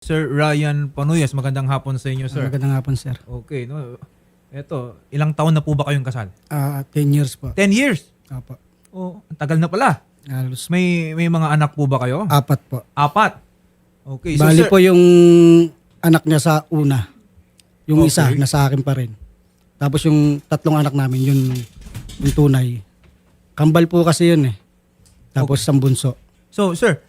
Sir Ryan Panuyas, magandang hapon sa inyo, sir. Magandang hapon, sir. Okay, no. Eto, ilang taon na po ba kayong kasal? Ah, 10 years po. 10 years. Apo. Oh, ang tagal na pala. Halos May may mga anak po ba kayo? apat po. Apat. Okay, so Bali sir, po yung anak niya sa una. Yung Okay. isa, nasa akin pa rin. Tapos yung tatlong anak namin, yun yung tunay. Kambal po kasi yun eh. Tapos isang bunso. so sir,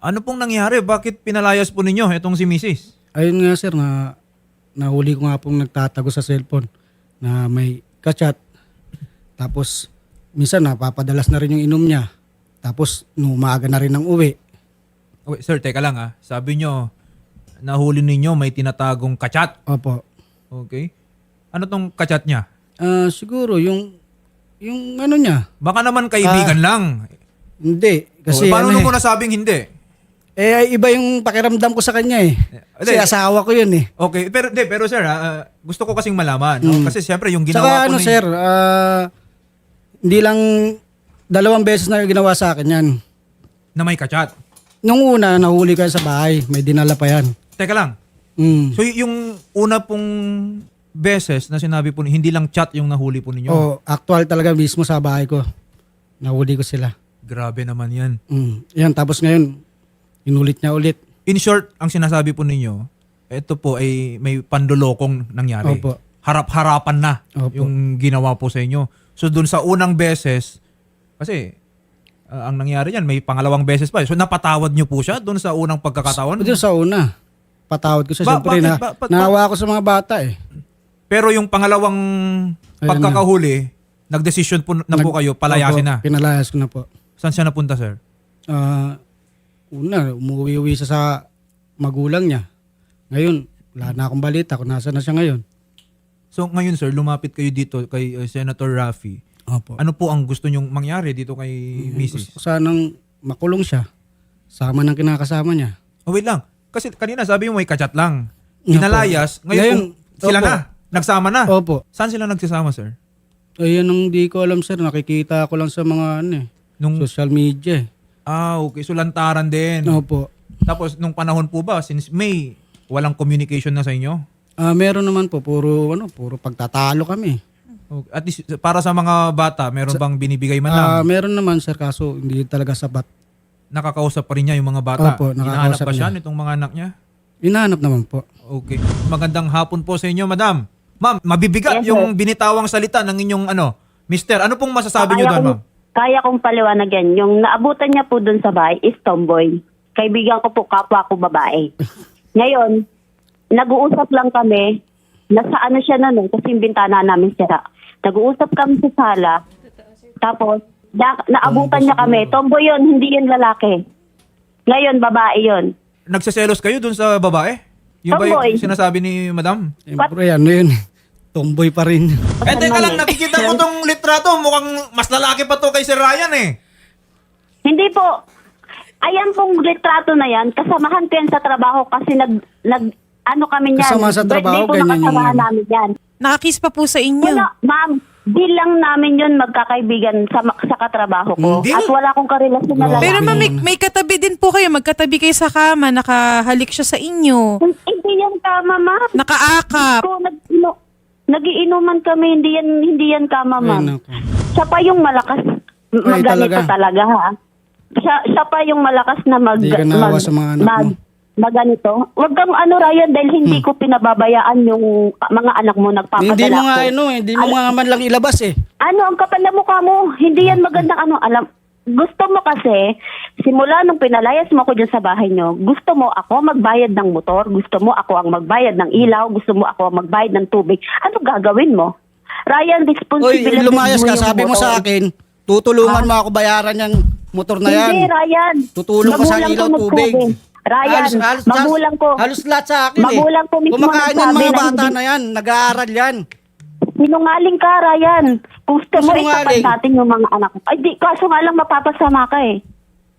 ano pong nangyari? Bakit pinalayas po ninyo itong si Mrs.? Ayun nga sir, na nahuli ko nga pong nagtatago sa cellphone na may kachat. Tapos minsan napapadalas na rin yung inom niya. Tapos nung umaga na rin ang uwi. Okay, sir, teka lang ah. Sabi nyo, nahuli ninyo may tinatagong kachat. Opo. Okay. Ano tong kachat niya? Ah, siguro yung yung ano niya. Baka naman kaibigan lang. Hindi Kasi kasi paano ano mo eh, nasabing hindi? Eh iba yung pakiramdam ko sa kanya eh. Kasi Hindi. asawa ko yun eh. Okay, pero de, pero sir, ah, ah, gusto ko kasing malaman, no? Mm. Kasi siyempre yung Saka ginawa po ano ninyo- sir, ah, hindi lang dalawang beses na ginawa sa akin yan. na may kachat. Nung una, nahuli ka sa bahay. May dinala pa yan. Teka lang. Mm. So y- yung una pong beses na sinabi po ni- hindi lang chat yung nahuli po ninyo. Oh, actual talaga mismo sa bahay ko. Nahuli ko sila. Grabe naman 'yan. Mm. Yan, tapos ngayon, inulit niya ulit. In short, ang sinasabi po ninyo, ito po ay may pandulokong nangyari. Opo. Harap-harapan na Opo. yung ginawa po sa inyo. So dun sa unang beses, kasi ah, ang nangyari yan, may pangalawang beses pa. So napatawad nyo po siya dun sa unang pagkakataon? Doon sa una, patawad ko siya. Ba- Siyempre, bakit? na, Ba- ba't- naawa ko sa mga bata eh. Pero yung pangalawang Ayan pagkakahuli, nagdesisyon po na po Nag- kayo, palayasin Opo, na. Pinalayas ko na po. Saan siya napunta, sir? Ah, una, umuwi-uwi siya sa magulang niya. Ngayon, wala na akong balita kung nasa na siya ngayon. So ngayon, sir, lumapit kayo dito kay uh, Senator Raffy. Opo. Ano po ang gusto nyong mangyari dito kay Gusto Mrs.? ko sanang makulong siya. Sama ng kinakasama niya. Oh, wait lang. Kasi kanina sabi mo may kachat lang. Opo. Pinalayas. Ngayon, Ngayon, sila opo. na. Nagsama na. Opo. Saan sila nagsasama, sir? Ayun ang di ko alam sir. Nakikita ko lang sa mga ano eh, Nung, social media eh. Ah, okay. So lantaran din. Opo. Tapos nung panahon po ba, since May, walang communication na sa inyo? Ah, meron naman po puro ano, puro pagtatalo kami. Okay. At least, para sa mga bata, meron bang binibigay man lang? Ah, meron naman sir kaso hindi talaga sapat. nakakausap pa rin niya yung mga bata. Opo, Hinahanap nakakausap ba siya niya. nitong mga anak niya? Inahanap naman po. Okay. Magandang hapon po sa inyo, madam. Ma'am, mabibigat Yes, yung binitawang salita ng inyong ano. Mister, ano pong masasabi niyo doon, ma'am? Kaya kong paliwanagan. Yung naabutan niya po dun sa bahay is tomboy. Kaibigan ko po, kapwa ko babae. Ngayon, nag-uusap lang kami. Nasa ano siya na nun, kasi yung bintana namin sira. Nag-uusap kami sa sala. Tapos, na, naabutan niya kami. Tomboy yun, hindi yun lalaki. Ngayon, babae yun. Nagseselos kayo doon sa babae? Yung ba Tomboy. yung sinasabi ni madam? Siyempre ano yun. Tomboy pa rin. Eh, teka lang, nakikita ko tong litrato. Mukhang mas lalaki pa to kay Sir Ryan eh. Hindi po. Ayan pong litrato na yan, kasamahan ko yan sa trabaho kasi nag, nag ano kami niyan. Kasama sa trabaho, Birthday po ganyan nakasamahan namin yan. Nakakiss pa po sa inyo. Wala, ma'am, bilang namin yun magkakaibigan sa, sa katrabaho ko. Hindi. At wala akong karelasyon na Grabe. lalaki. Pero ma'am, may, may katabi din po kayo. Magkatabi kayo sa kama. Nakahalik siya sa inyo. Hindi yan tama, ma'am. Nakaakap. Kung nag, ino, nagiinuman kami, hindi yan, hindi yan tama, Ay, ma'am. nako. Siya pa yung malakas. Maganito talaga. talaga. ha. Siya, siya pa yung malakas na mag... Di ka naawa sa mga anak mag, mo. maganito. Huwag kang ano, Ryan, dahil hindi ko pinababayaan yung ah, mga anak mo nagpapadala Hindi mo nga ko. ano, eh, hindi mo nga man lang ilabas eh. Ano, ang kapal na mukha mo. Hindi yan magandang ano. Alam, gusto mo kasi, simula nung pinalayas mo ako dyan sa bahay nyo, gusto mo ako magbayad ng motor, gusto mo ako ang magbayad ng ilaw, gusto mo ako ang magbayad ng tubig. Ano gagawin mo? Ryan, responsibility lumayas mo ka, sabi mo sa akin, tutulungan mo ako bayaran yung motor na yan. Hindi, Ryan. Tutulong ka sa ilaw, tubig. Ryan, Halos- halos- magulang ko. Halos lahat sa akin Magulang eh. ko mismo Kumakain nagsabi mga bata hindi- na yan. Nag-aaral yan. Sinungaling ka, Ryan. Gusto mo Sinungaling? itapat natin yung mga anak ko. Ay, di, kaso nga lang mapapasama ka eh.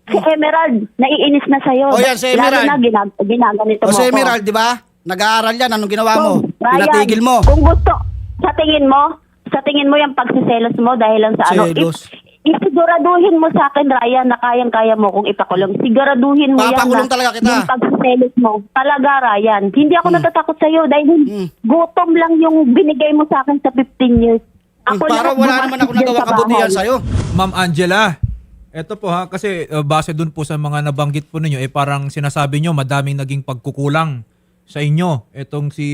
Si Emerald, naiinis na sa'yo. O yan, si Emerald. Lalo na ginag ginaganito O mo si. Emerald, di ba? Nag-aaral yan. Anong ginawa mo? Kung, Ryan, Pinatigil mo. Kung gusto, sa tingin mo, sa tingin mo yung pagsiselos mo dahil lang sa ano, if, Selos. Isiguraduhin mo sa akin, Ryan, na kayang-kaya mo kung ipakulong. Siguraduhin mo yan Papakulong na talaga kita. yung pagsiselos mo. Talaga, Ryan. Hindi ako natatakot sa'yo dahil Hmm. gutom lang yung binigay mo sa akin sa 15 years. Hmm, lahat para wala naman ako bumastos nagawa sa kabutihan bahay. sa'yo. Ma'am Angela, eto po ha, kasi uh, base dun po sa mga nabanggit po ninyo, eh parang sinasabi nyo madaming naging pagkukulang sa inyo. Etong si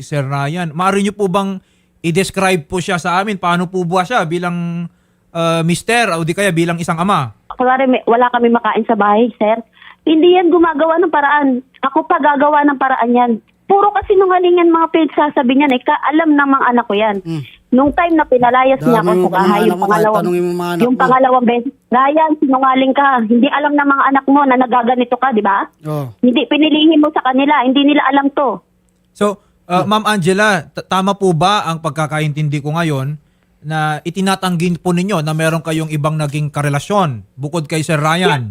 Sir Ryan. Maaari nyo po bang i-describe po siya sa amin? Paano po ba siya bilang uh, mister o di kaya bilang isang ama? Kunwari, may- wala kami makain sa bahay, sir. Hindi yan gumagawa ng paraan. Ako pa gagawa ng paraan yan. Puro kasi nungalingan mga pinagsasabi niyan. Eh, ka, alam ng mga anak ko yan. Hmm. Nung time na pinalayas niya ako mo sa bahay, mga yung anak mo, kahit pangalawang, tanungin mo mga anak yung mo. pangalawang beses, Ryan, sinungaling ka. Hindi alam ng mga anak mo na nagaganito ka, di ba? Oh. Hindi, pinilihin mo sa kanila. Hindi nila alam to. So, uh, Ma'am Angela, t- tama po ba ang pagkakaintindi ko ngayon na itinatanggi po ninyo na meron kayong ibang naging karelasyon bukod kay Sir Ryan?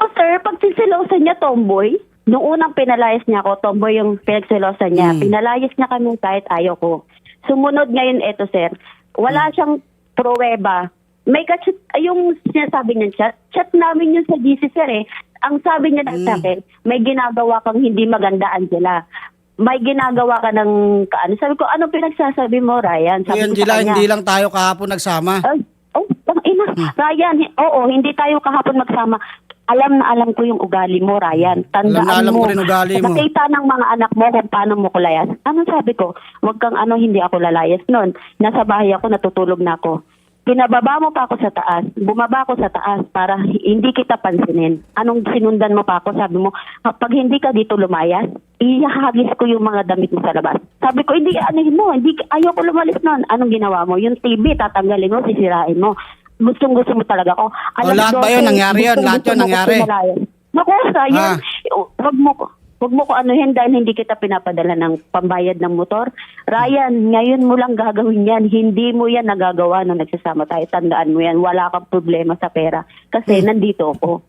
Oh, sir, pag sisilosan niya, tomboy, nung unang pinalayas niya ako, tomboy yung pinagsilosan niya. Hmm. Pinalayas niya kami kahit ayaw ko. Sumunod ngayon eto, sir. Wala siyang pruweba. May kachat, ay, yung sinasabi niya chat, chat namin yun sa GC, sir eh. Ang sabi niya sa akin, may ginagawa kang hindi maganda, Angela. May ginagawa ka ng, ano, sabi ko, ano pinagsasabi mo, Ryan? Sabi ko sa Angela, kanya, hindi lang tayo kahapon nagsama. ay, oh, ang ina. Ryan, hi- oo, hindi tayo kahapon magsama. Alam na alam ko yung ugali mo, Ryan. Tandaan Alam na alam mo. ko rin ugali mo. Nakita ng mga anak mo kung paano mo ko layas. Ano sabi ko? Huwag kang ano, hindi ako lalayas noon. Nasa bahay ako, natutulog na ako. Pinababa mo pa ako sa taas. Bumaba ako sa taas para hindi kita pansinin. Anong sinundan mo pa ako? Sabi mo, kapag hindi ka dito lumayas, ihahagis ko yung mga damit mo sa labas. Sabi ko, hindi, ano mo, hindi, ayoko lumalis noon. Anong ginawa mo? Yung TV, tatanggalin mo, sisirain mo. Gustong gusto mo talaga ako. O, lahat ba yun? Nangyari yun? Lahat yun nangyari? Naku, Ryan, Ah. wag mo ko. Wag mo ko anuhin dahil hindi kita pinapadala ng pambayad ng motor. Ryan, ngayon mo lang gagawin yan. Hindi mo yan nagagawa nung nagsasama tayo. Tandaan mo yan. Wala kang problema sa pera. Kasi Hmm. nandito ako.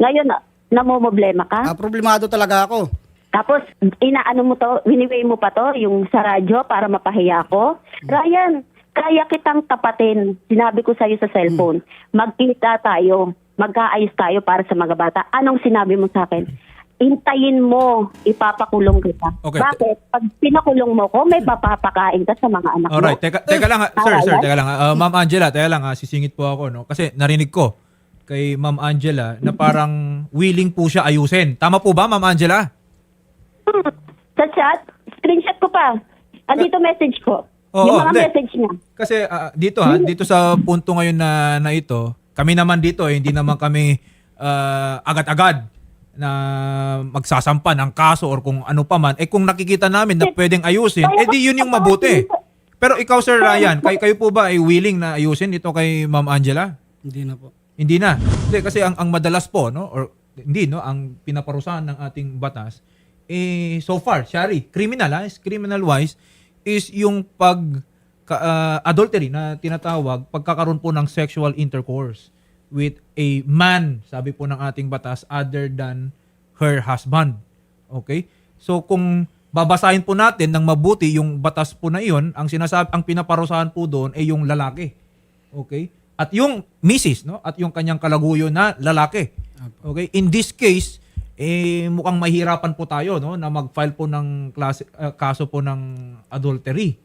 Ngayon, na- namumblema ka? Ah, problemado talaga ako. Tapos, inaano mo to, winiway mo pa to, yung sa radyo para mapahiya ko. Ryan, kaya kitang tapatin. Sinabi ko sa'yo sa cellphone, magkita tayo, magkaayos tayo para sa mga bata. Anong sinabi mo sa akin? Intayin mo, ipapakulong kita. Okay. Bakit? Pag pinakulong mo ko, may papapakain ka sa mga anak mo. Alright, teka, teka lang, ha. Sir, sir, teka lang. ha. Uh, Ma'am Angela, teka lang, ha. sisingit po ako, no? Kasi narinig ko kay Ma'am Angela na parang willing po siya ayusin. Tama po ba, Ma'am Angela? Sa chat, screenshot ko pa. Andito message ko. Oo, yung mga hindi. message niya. Kasi ah, dito ha, dito sa punto ngayon na, na ito, kami naman dito, eh, hindi naman kami ah, agad-agad na magsasampa ng kaso or kung ano pa man. Eh kung nakikita namin na pwedeng ayusin, eh di yun yung mabuti. Pero ikaw, Sir Ryan, kayo, kayo po ba ay willing na ayusin ito kay Ma'am Angela? Hindi na po. Hindi na. Hindi, kasi ang, ang madalas po, no, or hindi, no, ang pinaparusahan ng ating batas, eh, so far, Shari, criminal, ha, is criminal wise, is yung pag, ah, adultery na tinatawag, pagkakaroon po ng sexual intercourse with a man, sabi po ng ating batas, other than her husband. Okay? So, kung babasahin po natin ng mabuti yung batas po na iyon, ang sinasabi, ang pinaparusahan po doon ay yung lalaki. Okay? At yung misis, no? At yung kanyang kalaguyo na lalaki. Okay? In this case, eh mukhang mahirapan po tayo, no, na mag-file po ng klase, uh, kaso po ng adultery.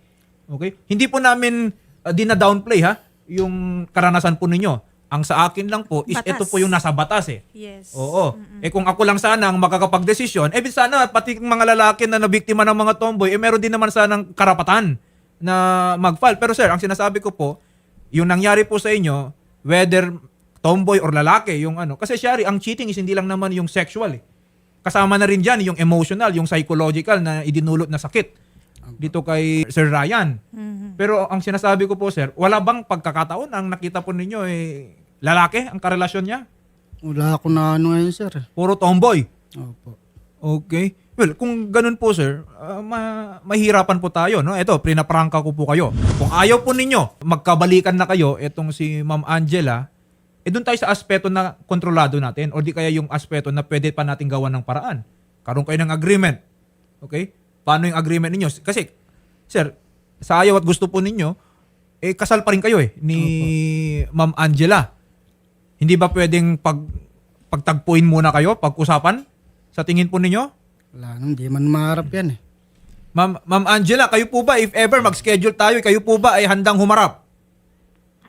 Okay? Hindi po namin uh, dina-downplay ha yung karanasan po ninyo. Ang sa akin lang po is Batas. ito po yung nasa batas eh. Yes. Oo. Eh kung ako lang sana ang makakapag-desisyon, eh sana pati mga lalaki na nabiktima ng mga tomboy, eh meron din naman sanang karapatan na mag-file. Pero sir, ang sinasabi ko po, yung nangyari po sa inyo, whether tomboy or lalaki, yung ano. Kasi syari, ang cheating is hindi lang naman yung sexual eh. Kasama na rin dyan yung emotional, yung psychological na idinulot na sakit dito kay Sir Ryan. Pero ang sinasabi ko po sir, wala bang pagkakataon ang nakita po ninyo eh lalaki ang karelasyon niya? Wala ako na ano ngayon, sir. Puro tomboy. Opo. Okay. Well, kung ganun po sir, ah, ma- mahirapan po tayo. No? Ito, prinapranka ko po kayo. Kung ayaw po ninyo, magkabalikan na kayo, itong si Ma'am Angela, eh doon tayo sa aspeto na kontrolado natin or di kaya yung aspeto na pwede pa natin gawa ng paraan. Karoon kayo ng agreement. Okay? Paano yung agreement ninyo? Kasi, sir, sa ayaw at gusto po ninyo, eh kasal pa rin kayo eh ni Ma'am Angela. Hindi ba pwedeng pag pagtagpuin muna kayo, pag-usapan? Sa tingin po ninyo? Wala nang, di man maharap yan eh. Ma'am, Ma'am Angela, kayo po ba, if ever mag-schedule tayo, kayo po ba ay handang humarap?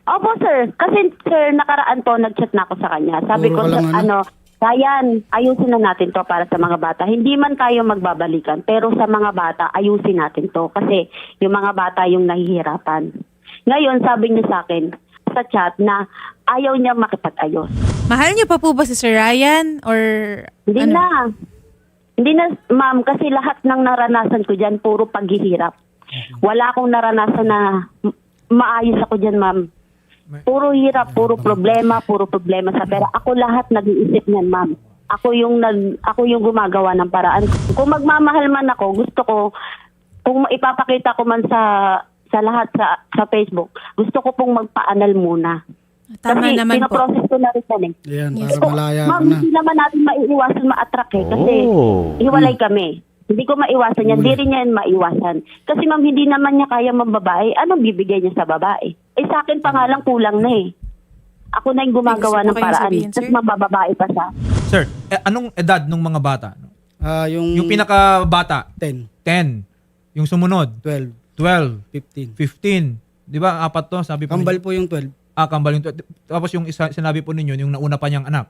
Opo, sir. Kasi, sir, nakaraan po, nag-chat na ako sa kanya. Sabi Puro ko, ka lang, sir, ano, Ryan, ayusin na natin to para sa mga bata. Hindi man tayo magbabalikan, pero sa mga bata, ayusin natin to. Kasi yung mga bata yung nahihirapan. Ngayon, sabi niya sa akin sa chat na ayaw niya makipag-ayos. Mahal niyo pa po ba si Sir Ryan? Or Hindi ano? na. Hindi na, ma'am, kasi lahat ng naranasan ko dyan, puro paghihirap. Wala akong naranasan na maayos ako dyan, ma'am. Puro hirap, puro problema, puro problema sa pera. Ako lahat nag-iisip niyan, ma'am. Ako yung nag ako yung gumagawa ng paraan. Kung magmamahal man ako, gusto ko kung ipapakita ko man sa sa lahat sa sa Facebook, gusto ko pong magpaanal muna. Tama kasi naman po. pinoprocess ko na rin yan eh. Yan, Yes. para malaya ka Ma'am, na. hindi naman natin maiiwasan ma-attract eh. Kasi hiwalay kami. Hindi ko maiwasan yan. Hindi rin niya yan maiwasan. Kasi ma'am, hindi naman niya kaya mambabae. Anong bibigay niya sa babae? Eh sa akin pa nga lang kulang na eh. Ako na yung gumagawa ng paraan. sabihin, Tapos mabababae pa siya. Sir, eh, anong edad ng mga bata? Ah, yung, Yung pinaka-bata, 10, 10. Yung sumunod, 12, 12, 15. 15. Di ba? Apat to, sabi po Kambal ninyo. po yung 12. Ah, kambal yung 12. Tapos yung isa, sinabi po ninyo, yung nauna pa niyang anak.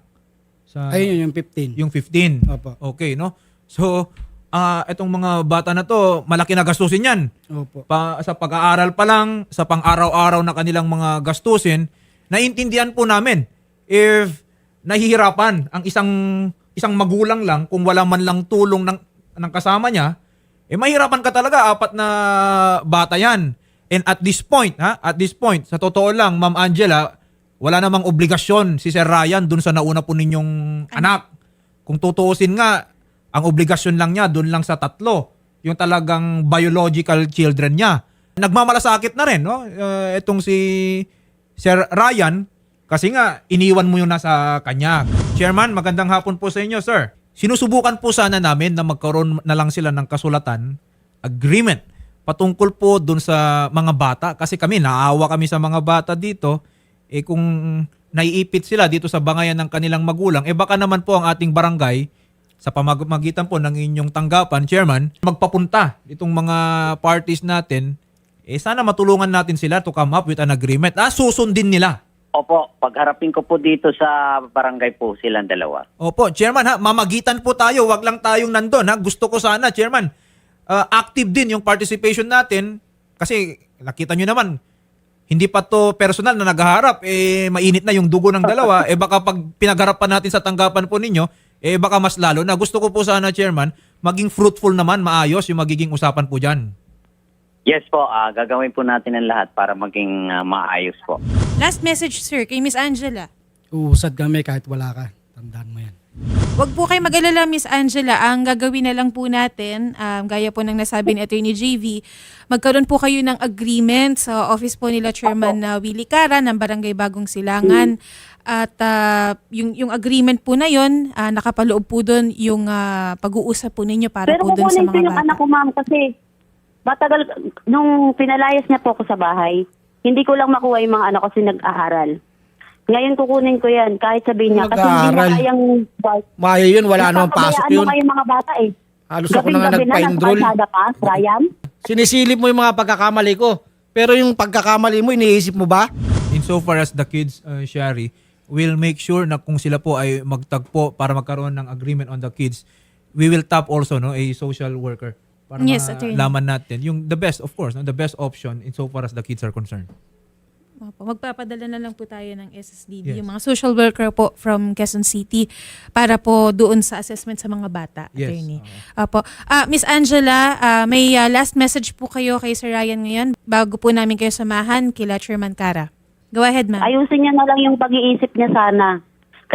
Sa, Ayun yun, yung 15. yung 15. Opo. Okay, no? So, ah etong mga bata na to, malaki na gastusin yan. Opo. Pa, sa pag-aaral pa lang, sa pang-araw-araw na kanilang mga gastusin, naiintindihan po namin if nahihirapan ang isang isang magulang lang kung wala man lang tulong ng ng kasama niya, eh mahirapan ka talaga apat na bata yan. And at this point, ha, at this point, sa totoo lang, Ma'am Angela, wala namang obligasyon si Sir Ryan dun sa nauna po ninyong anak. Kung tutuusin nga, ang obligasyon lang niya dun lang sa tatlo, yung talagang biological children niya. Nagmamalasakit na rin, no? Uh, itong si Sir Ryan, kasi nga, iniwan mo yun nasa kanya. Chairman, magandang hapon po sa inyo, sir. Sinusubukan po sana namin na magkaroon na lang sila ng kasulatan, agreement, patungkol po dun sa mga bata. Kasi kami, naawa kami sa mga bata dito. Eh kung naiipit sila dito sa bangayan ng kanilang magulang, eh baka naman po ang ating barangay, sa pamamagitan po ng inyong tanggapan, Chairman, magpapunta itong mga parties natin, eh sana matulungan natin sila to come up with an agreement. Ah, susundin nila. Opo, pagharapin ko po dito sa barangay po silang dalawa. Opo, Chairman ha, mamagitan po tayo, wag lang tayong nandun ha. Gusto ko sana, Chairman, uh, active din yung participation natin kasi nakita nyo naman, hindi pa to personal na naghaharap, eh mainit na yung dugo ng dalawa, eh baka pag pinagharapan natin sa tanggapan po ninyo, eh baka mas lalo na. Gusto ko po sana, Chairman, maging fruitful naman, maayos yung magiging usapan po dyan. Yes po, ah, gagawin po natin ang lahat para maging ah, maayos po. Last message, sir, kay Miss Angela. Uusad kami kahit wala ka. Tandaan mo yan. Huwag po kayo mag-alala, Miss Angela. Ang gagawin na lang po natin, um, gaya po ng nasabi ni Attorney JV, magkaroon po kayo ng agreement sa office po nila Chairman na Willie Cara ng Barangay Bagong Silangan. At ah, yung, yung agreement po na yon, ah, nakapaloob po doon yung ah, pag-uusap po ninyo para Pero po doon sa kukunin ko mga yung bata. anak ko, ma'am, kasi matagal, nung pinalayas niya po ako sa bahay, hindi ko lang makuha yung mga anak ko kasi nag-aaral. Ngayon kukunin ko yan, kahit sabihin niya, kasi hindi Nag-aaral? na kayang... Mayo yun, wala namang pasok Papabayaan yun. mo nga yung mga bata eh. Halos ako na nga Gabing-gabi nagpa-enroll. nasa kalsada pa, Ryan. Sinisilip mo yung mga pagkakamali ko. Pero yung pagkakamali mo, iniisip mo ba? insofar as the kids, uh, Shari, will make sure na kung sila po ay magtagpo para magkaroon ng agreement on the kids, we will tap also no a social worker para Yes, malaman natin yung the best of course no the best option insofar as the kids are concerned. Opo, magpapadala na lang po tayo ng SSDB, Yes. yung mga social worker po from Quezon City para po doon sa assessment sa mga bata, Yes, attorney. Opo. Ah, Miss Angela, ah, may ah, last message po kayo kay Sir Ryan ngayon bago po namin kayo samahan kila Chairman Cara. Go ahead, ma'am. Ayusin niya na lang yung pag-iisip niya sana.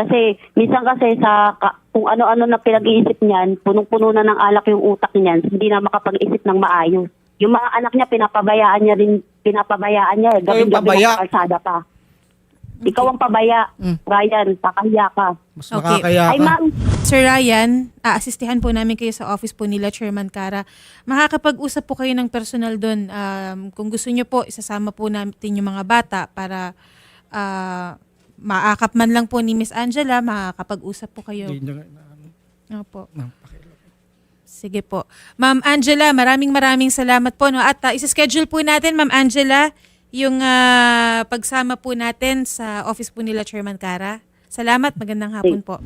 Kasi minsan kasi sa ka- kung ano-ano na pinag-iisip niyan, punong-puno na ng alak yung utak niyan, hindi na makapag-isip ng maayos. Yung mga anak niya, pinapabayaan niya rin, pinapabayaan niya. eh. Gabi-gabi pabaya. na kalsada pa. Ikaw ang pabaya. Ryan, pakahiya ka. Mas Okay. makakaya Ay ka. ma'am, Sir Ryan, aasistihan po namin kayo sa office po nila Chairman Kara. Makakapag-usap po kayo ng personal doon. Um, kung gusto nyo po, isasama po natin yung mga bata para ah, maakap man lang po ni Miss Angela, makakapag-usap po kayo. Hindi niya- ano, Opo. Sige po. Ma'am Angela, maraming maraming salamat po. No? At uh, isa-schedule po natin, Ma'am Angela, yung ah, pagsama po natin sa office po nila Chairman Kara. Salamat, magandang hapon po.